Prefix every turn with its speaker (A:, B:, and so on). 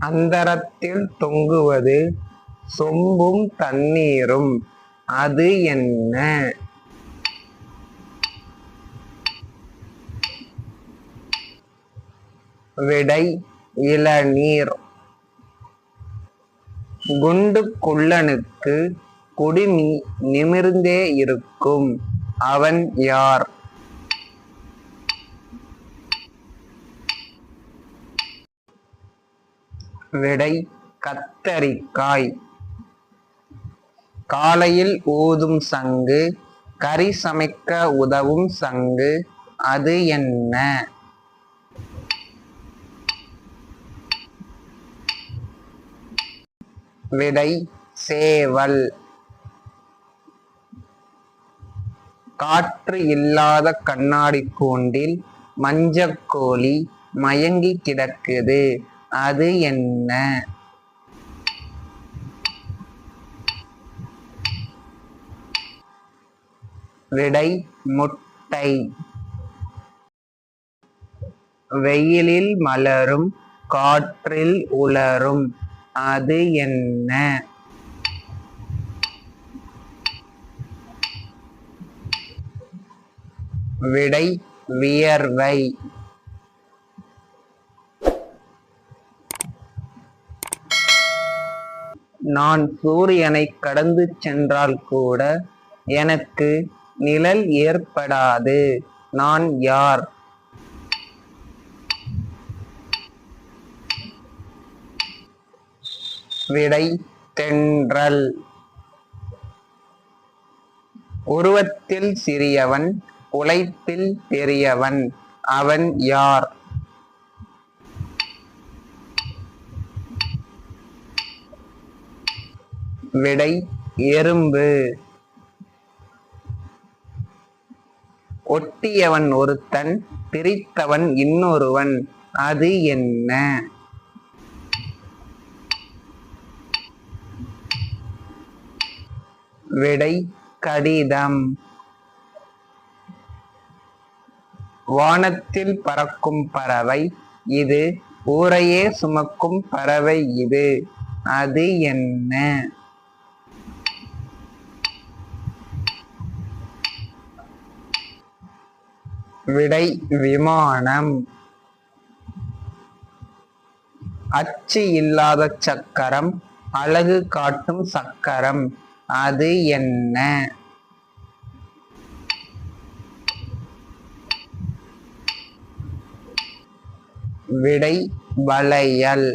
A: அந்தரத்தில் தொங்குவது சொம்பும் தண்ணீரும். அது என்ன? விடை இளநீர். குண்டு குள்ளனுக்கு குடுமி நிமிர்ந்தே இருக்கும். அவன் யார்? விடை கத்தரிக்காய். காலையில் ஊதும் சங்கு கறி சமைக்க உதவும் சங்கு அது என்ன? விடை சேவல். காற்று இல்லாத கண்ணாடி கூண்டில் மஞ்சக்கோழி மயங்கி கிடக்குது. அது என்ன? விடை முட்டை. வெயிலில் மலரும் காற்றில் உலரும். அது என்ன? விடை வியர்வை. நான் சூரியனை கடந்து சென்றால் கூட எனக்கு நிழல் ஏற்படாது. நான் யார்? விடை தென்றல். உருவத்தில் சிறியவன் உழைப்பில் பெரியவன். அவன் யார்? விடை எறும்பு. ஒட்டியவன் ஒருத்தன் பிரித்தவன் இன்னொருவன். அது என்ன? விடை கடிதம். வானத்தில் பறக்கும் பறவை இது ஊரையே சுமக்கும் பறவை இது. அது என்ன? விடை விமானம். அச்சு இல்லாத சக்கரம் அழகு காட்டும் சக்கரம் அது என்ன? விடை வளையல்.